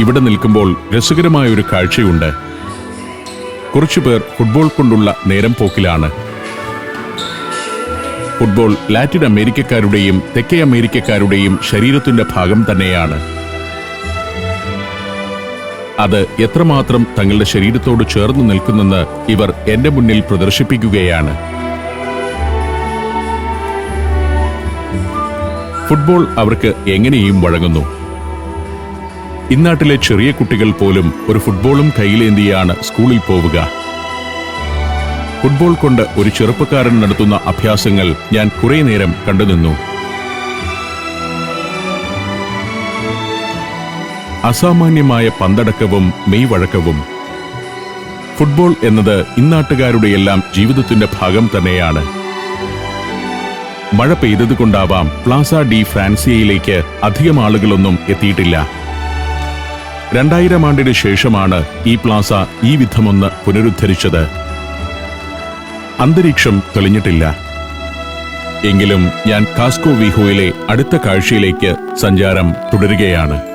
ഇവിടെ നിൽക്കുമ്പോൾ രസകരമായ ഒരു കാഴ്ചയുണ്ട്. കുറച്ചു പേർ ഫുട്ബോൾ കൊണ്ടുള്ള നേരം പോക്കിലാണ്. ഫുട്ബോൾ ലാറ്റിൻ അമേരിക്കക്കാരുടെയും തെക്കേ അമേരിക്കക്കാരുടെയും ശരീരത്തിന്റെ ഭാഗം തന്നെയാണ്. അത് എത്രമാത്രം തങ്ങളുടെ ശരീരത്തോട് ചേർന്ന് നിൽക്കുന്നെന്ന് ഇവർ എന്റെ മുന്നിൽ പ്രദർശിപ്പിക്കുകയാണ്. ഫുട്ബോൾ അവർക്ക് എങ്ങനെയും വഴങ്ങുന്നു. ഇന്നാട്ടിലെ ചെറിയ കുട്ടികൾ പോലും ഒരു ഫുട്ബോളും കയ്യിലേന്തിയാണ് സ്കൂളിൽ പോവുക. ഫുട്ബോൾ കൊണ്ട് ഒരു ചെറുപ്പക്കാരൻ നടത്തുന്ന അഭ്യാസങ്ങൾ ഞാൻ കുറെ നേരം കണ്ടുനിന്നു. അസാമാന്യമായ പന്തടക്കവും മെയ്വഴക്കവും. ഫുട്ബോൾ എന്നത് ഇന്നാട്ടുകാരുടെയെല്ലാം ജീവിതത്തിന്റെ ഭാഗം തന്നെയാണ്. മഴ പെയ്തതുകൊണ്ടാവാം പ്ലാസ ഡി ഫ്രാൻസിയയിലേക്ക് അധികം ആളുകളൊന്നും എത്തിയിട്ടില്ല. രണ്ടായിരം ആണ്ടിന് ശേഷമാണ് ഈ പ്ലാസ ഈ വിധമൊന്ന് പുനരുദ്ധരിച്ചത്. അന്തരീക്ഷം തെളിഞ്ഞിട്ടില്ല. എങ്കിലും ഞാൻ കാസ്കോ വിഹോയിലെ അടുത്ത കാഴ്ചയിലേക്ക് സഞ്ചാരം തുടരുകയാണ്.